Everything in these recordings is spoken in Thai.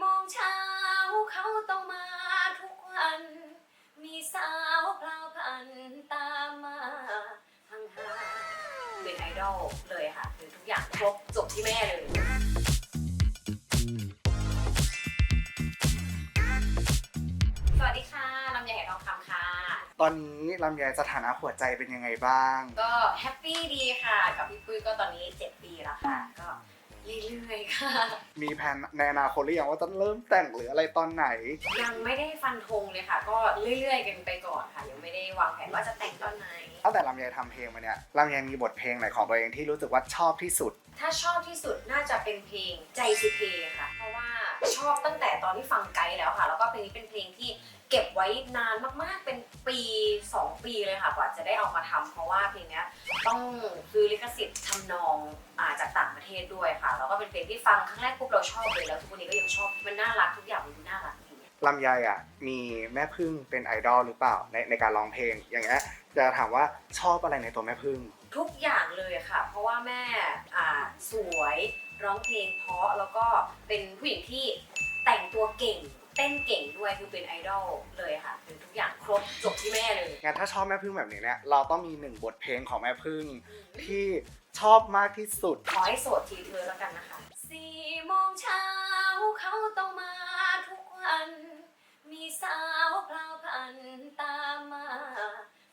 โมงเช้าเขาต้องมาทุกวัน มีสาวพลาวพันตามมาห่างๆเป็นไอดอลเลยค่ะ คือทุกอย่างครบจบที่แม่เลย สวัสดีค่ะลำไยไหทองคำค่ะ ตอนนี้ลำไยสถานะหัวใจเป็นยังไงบ้าง ก็แฮปปี้ดีค่ะ กับพี่ปุ้ยก็ตอนนี้ 7 ปีแล้วค่ะ ก็ เรื่อยๆค่ะ มีแผนในอนาคตหรือยังว่าจะเริ่มแต่งหรืออะไรตอนไหน ยังไม่ได้ฟันธงเลยค่ะ ก็เรื่อยๆกันไปก่อนค่ะ ยังไม่ได้วางแผนว่าจะแต่งตอนไหน ตั้งแต่ลำไยทำเพลงมาเนี่ยลำไยมีบทเพลงไหนของตัวเองที่รู้สึกว่าชอบที่สุด ถ้าชอบที่สุดน่าจะเป็นเพลงใจสุเพค่ะ เพราะว่าชอบตั้งแต่ตอนที่ฟังไกด์แล้วค่ะ แล้วก็เพลงนี้เป็นเพลงที่เก็บไว้นานมากๆ เป็นปี 2 ปีเลยค่ะ กว่าจะได้เอามาทำเพราะว่าเพลงเนี้ยต้องซื้อลิขสิทธิ์ทำนองอา เทศด้วยค่ะ แล้วก็เป็นเพลงที่ฟังครั้งแรกปุ๊บเราชอบเลยแล้วทุกวันนี้ก็ยังชอบ มันน่ารักทุกอย่างมันดูน่ารักดีลำไยอะมีแม่พึ่งเป็นไอดอลหรือเปล่าในในการร้องเพลง อย่างเงี้ยจะถามว่าชอบอะไรในตัวแม่พึ่ง ทุกอย่างเลยค่ะ เพราะว่าแม่อ่าสวยร้องเพลงเพราะแล้วก็เป็นผู้หญิงที่แต่งตัวเก่ง เต้นเก่งด้วยคือเป็นไอดอลเลยค่ะคือทุกอย่างครบจบที่แม่เลย งั้นถ้าชอบแม่พึ่งแบบนี้เนี่ยเราต้องมีหนึ่งบทเพลงของแม่พึ่งที่ชอบมากที่สุด ขอให้โสดทีเธอแล้วกันนะคะสี่โมงเช้าเขาต้องมาทุกวัน มีสาวพลาวพันตามมา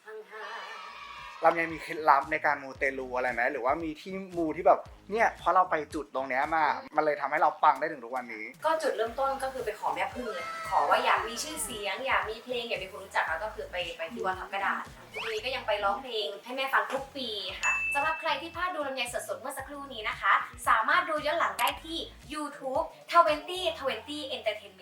ห่างๆลำไยมีเคล็ดลับในการมูเตลูอะไรไหมหรือว่ามีที่มูที่แบบเนี่ยเพราะเราไปจุดตรงเนี้ยมา มันเลยทำให้เราปังได้ถึงทุกวันนี้ก็จุดเริ่มต้นก็คือไปขอแม่พึ่งเลยข อว่าอยากมีชื่อเสียง อยากมีเพลงอยากมีคนรู้จักแล้วก็คือไปไปที่วัดทับกระดาษค่ะทีนี้ก็ยังไปร้องเพลงให้แม่ฟังทุกปีค่ะสำหรับใครที่พลาดดูลำไยสดๆเมื่อสักครู่นี้นะคะ สามารถดูย้อนหลังได้ที่ YouTube 20 20 Entertainment